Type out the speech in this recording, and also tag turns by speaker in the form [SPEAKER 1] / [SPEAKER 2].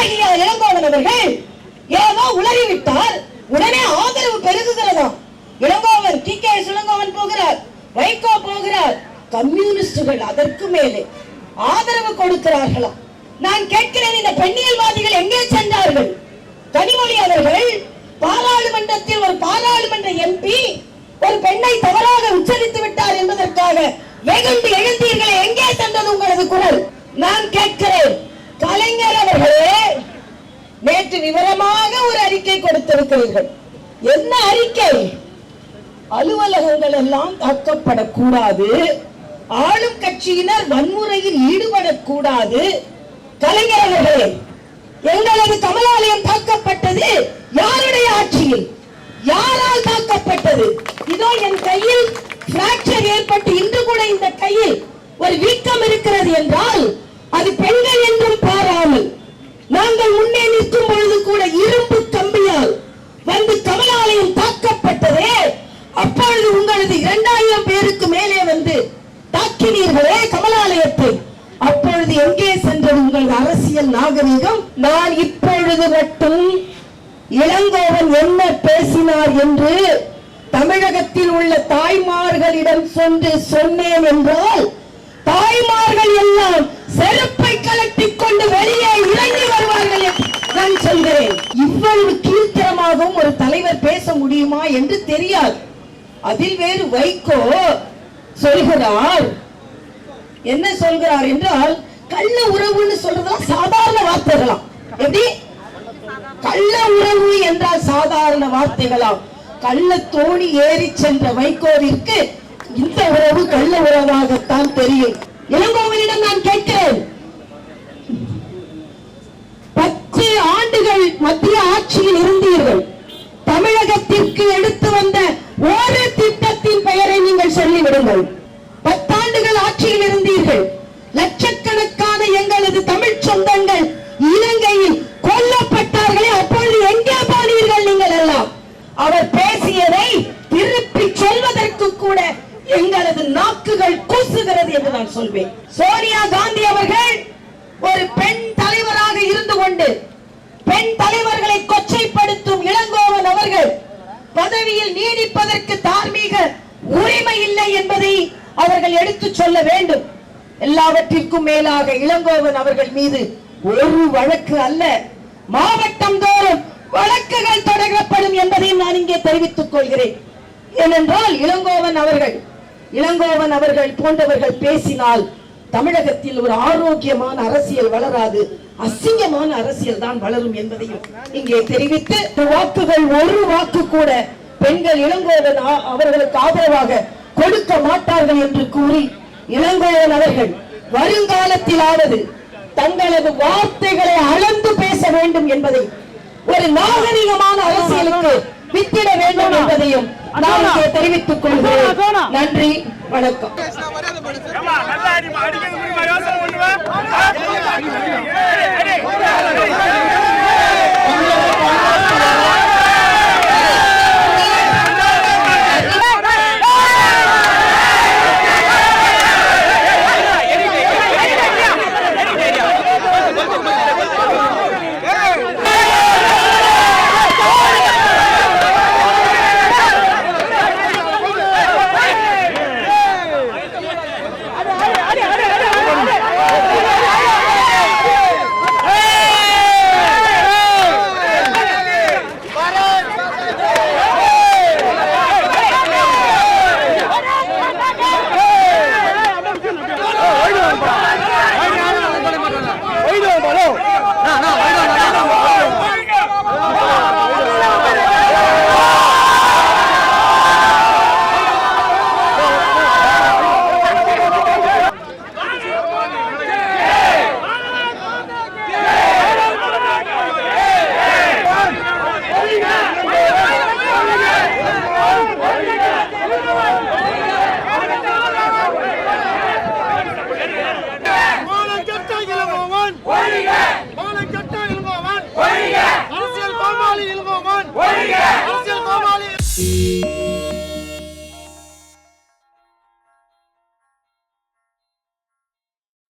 [SPEAKER 1] ஆகிய இளங்கோவன் அவர்கள் ஏதோ உளறிவிட்டால் உடனே ஆதரவு பெருகுகிறதாம் இளங்கோவன் டி கே இளங்கோவன் போகிறார் வைகோ போகிறார் கம்யூனிஸ்டுகள் அதற்கு மேலே ஆதரவு கொடுக்கிறார்களாம் நான் கேட்கிறேன் இந்த பெண்ணியல்வாதிகள் எங்கே சென்றார்கள்? கனிமொழி அவர்கள் பாராளுமன்றத்தில் ஒரு பாராளுமன்ற எம்பி ஒரு பெண்ணை தவறாக உச்சரித்து விட்டார் என்பதற்காக வெகுண்டு எழுந்தீர்களே எங்கே சென்றது உங்களது குரல்? நான் கேட்கிறேன் கலைஞர் அவர்களே நேற்று விவரமாக ஒரு வைத்திருக்கிறீர்கள். என்ன அறிக்கை? அலுவலகங்கள் எல்லாம் தாக்கப்படக்கூடாது. ஆளும் கட்சியினர் வன்முறையில் ஈடுபடக்கூடாது. கலைஞர்களே எங்களது கமலாலயம் தாக்கப்பட்டது யாருடைய ஆட்சியில்? யாரால் தாக்கப்பட்டது? இதோ என் கையில் பிராக்சர் ஏற்பட்டு இன்று கூட இந்த கையில் ஒரு வீக்கம் இருக்கிறது என்றால் அது பெண்கள் என்றும் பாராமல் நாங்கள் முன்னே நிற்கும் பொழுது கூட இரும்பு கம்பியால் வந்து கமலாலயம் தாக்கப்பட்டதே அப்பொழுது உங்களது இரண்டாயிரம் பேருக்கு மேலே வந்து தேவாலயத்தை அப்பொழுது எங்கே சென்றது உங்கள் அரசியல் நாகரிகம்? நான் இப்பொழுது மட்டும் இளங்கோவன் என்ன பேசினார் என்று தமிழகத்தில் உள்ள தாய்மார்களிடம் சென்று சொன்னேன் என்றால் தாய்மார்கள் எல்லாம் செருப்பை கலட்டிக் கொண்டு வெளியே இறங்கி வருவார்கள் நான் சொல்கிறேன். இவ்வளவு கீழ்த்தரமாகவும் ஒரு தலைவர் பேச முடியுமா என்று தெரியாது. அதில் வேறு வைகோ சொல்கிறார் என்ன சொல்கிறார் என்றால் கள்ள உறவுன்னு சொல்றதெல்லாம் சாதாரண வார்த்தைகளாம். எப்படி? கள்ள உறவு என்றால் சாதாரண வார்த்தைகளாம். கள்ள தோணி ஏறி சென்ற வைகோவிற்கு இந்த உறவு கள்ள உறவாகத்தான் தெரியும். இளங்கோவனிடம் நான் கேட்கிறேன். பத்து ஆண்டுகள் மத்திய ஆட்சியில் இருந்தீர்கள். தமிழகத்திற்கு எடுத்து வந்த ஒரு திட்டத்தின் பெயரை நீங்கள் சொல்லிவிடுங்கள். பத்தாண்டுகள் இருந்தீர்கள் லட்சக்கணக்கான எங்களது தமிழ் சொந்தங்கள் இலங்கையில் கொல்லப்பட்டார்களே அப்பொழுது எங்கே போனீர்கள் நீங்கள் எல்லாம்? அவர் பேசியதை திருப்பி சொல்வதற்கு கூட எங்களது நாக்குகள் கூசுகிறது என்று நான் சொல்வேன். சோனியா காந்தி அவர்கள் ஒரு பெண் தலைவராக இருந்து கொண்டு பெண் தலைவர்களை கொச்சைப்படுத்தும் இளங்கோவன் அவர்கள் பதவியில் நீடிப்பதற்கு தார்மீக உரிமை இல்லை என்பதை அவர்கள் எடுத்து சொல்ல வேண்டும். எல்லாவற்றிற்கும் மேலாக இளங்கோவன் அவர்கள் மீது ஒரு வழக்கு அல்ல. மாவட்டம் தோறும் வழக்குகள் தொடரப்படும் என்பதையும் நான் இங்கே தெரிவித்துக் கொள்கிறேன். ஏனென்றால் இளங்கோவன் அவர்கள் இளங்கோவன் அவர்கள் போன்றவர்கள் பேசினால் தமிழகத்தில் ஒரு ஆரோக்கியமான அரசியல் வளராது அசிங்கமான அரசியல் தான் வளரும் என்பதையும் இங்கே தெரிவித்து வாக்குகள் ஒரு வாக்கு கூட பெண்கள் இளங்கோவன் அவர்களுக்கு ஆதரவாக கொடுக்க மாட்டார்கள் என்று கூறி இளங்கோவன் அவர்கள் வருங்காலத்திலாவது தங்களது வார்த்தைகளை அளந்து பேச வேண்டும் என்பதை ஒரு நாகரிகமான அரசியலுக்கு வித்திட வேண்டும் என்பதையும் நான் தெரிவித்துக் கொள்கிறேன். நன்றி வணக்கம்.